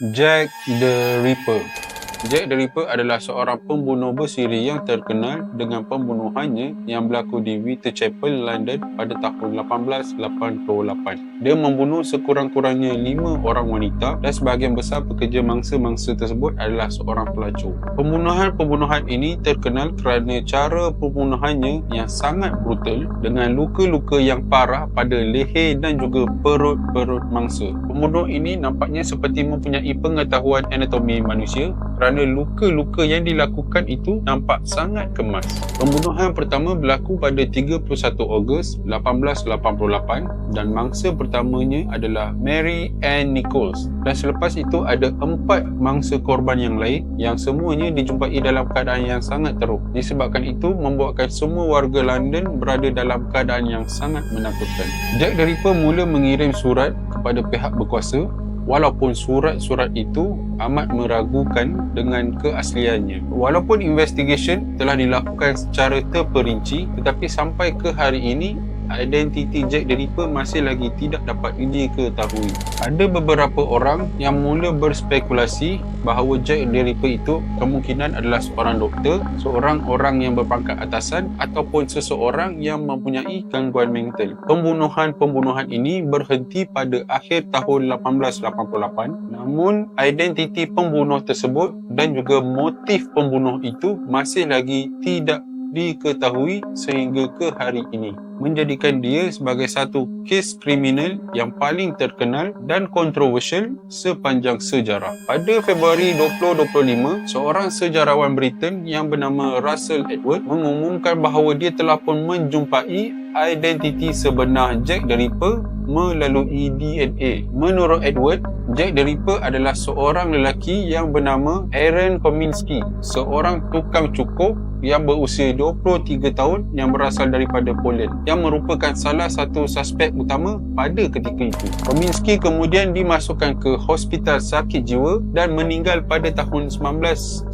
Jack the Ripper. Jack the Ripper adalah seorang pembunuh bersiri yang terkenal dengan pembunuhannya yang berlaku di Whitechapel, London pada tahun 1888. Dia membunuh sekurang-kurangnya lima orang wanita dan sebahagian besar pekerja mangsa-mangsa tersebut adalah seorang pelacur. Pembunuhan-pembunuhan ini terkenal kerana cara pembunuhannya yang sangat brutal dengan luka-luka yang parah pada leher dan juga perut-perut mangsa. Pembunuh ini nampaknya seperti mempunyai pengetahuan anatomi manusia kerana luka-luka yang dilakukan itu nampak sangat kemas. Pembunuhan pertama berlaku pada 31 Ogos 1888 dan mangsa pertamanya adalah Mary Ann Nichols dan selepas itu ada empat mangsa korban yang lain yang semuanya dijumpai dalam keadaan yang sangat teruk. Disebabkan itu membuatkan semua warga London berada dalam keadaan yang sangat menakutkan. Jack the Ripper mula mengirim surat kepada pihak berkuasa walaupun surat-surat itu amat meragukan dengan keasliannya. Walaupun investigation telah dilakukan secara terperinci tetapi sampai ke hari ini identiti Jack the Ripper masih lagi tidak dapat diketahui. Ada beberapa orang yang mula berspekulasi bahawa Jack the Ripper itu kemungkinan adalah seorang doktor, seorang orang yang berpangkat atasan ataupun seseorang yang mempunyai gangguan mental. Pembunuhan-pembunuhan ini berhenti pada akhir tahun 1888 namun identiti pembunuh tersebut dan juga motif pembunuh itu masih lagi tidak diketahui sehingga ke hari ini menjadikan dia sebagai satu kes kriminal yang paling terkenal dan kontroversial sepanjang sejarah. Pada Februari 2025, seorang sejarawan Britain yang bernama Russell Edward mengumumkan bahawa dia telah pun menjumpai identiti sebenar Jack the Ripper melalui DNA. Menurut Edward, Jack the Ripper adalah seorang lelaki yang bernama Aaron Kominski, seorang tukang cukup yang berusia 23 tahun yang berasal daripada Poland yang merupakan salah satu suspek utama pada ketika itu. Kominski kemudian dimasukkan ke hospital sakit jiwa dan meninggal pada tahun 1919.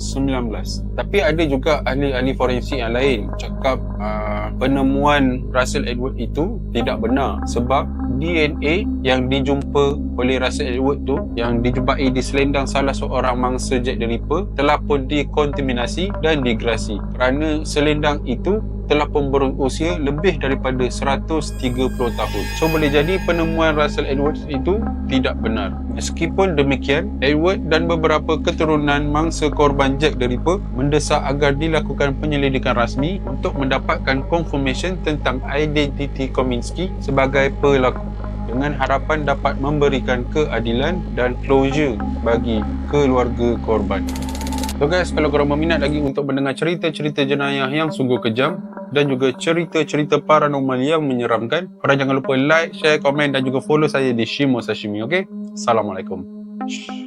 Tapi ada juga ahli-ahli forensik yang lain cakap uh, penemuan Russell Edward itu tidak benar sebab DNA yang dijumpa oleh Russell Edward tu yang dijumpai di selendang salah seorang mangsa Jack the Ripper telah pun dikontaminasi dan digrasi kerana selendang itu telah berusia lebih daripada 130 tahun. So boleh jadi penemuan Russell Edwards itu tidak benar. Meskipun demikian, Edward dan beberapa keturunan mangsa korban Jack the Ripper mendesak agar dilakukan penyelidikan rasmi untuk mendapatkan confirmation tentang identiti Kominski sebagai pelaku dengan harapan dapat memberikan keadilan dan closure bagi keluarga korban. So guys, kalau korang berminat lagi untuk mendengar cerita-cerita jenayah yang sungguh kejam dan juga cerita-cerita paranormal yang menyeramkan, korang jangan lupa like, share, komen dan juga follow saya di Shimo Sashimi, okay? Assalamualaikum. Shh.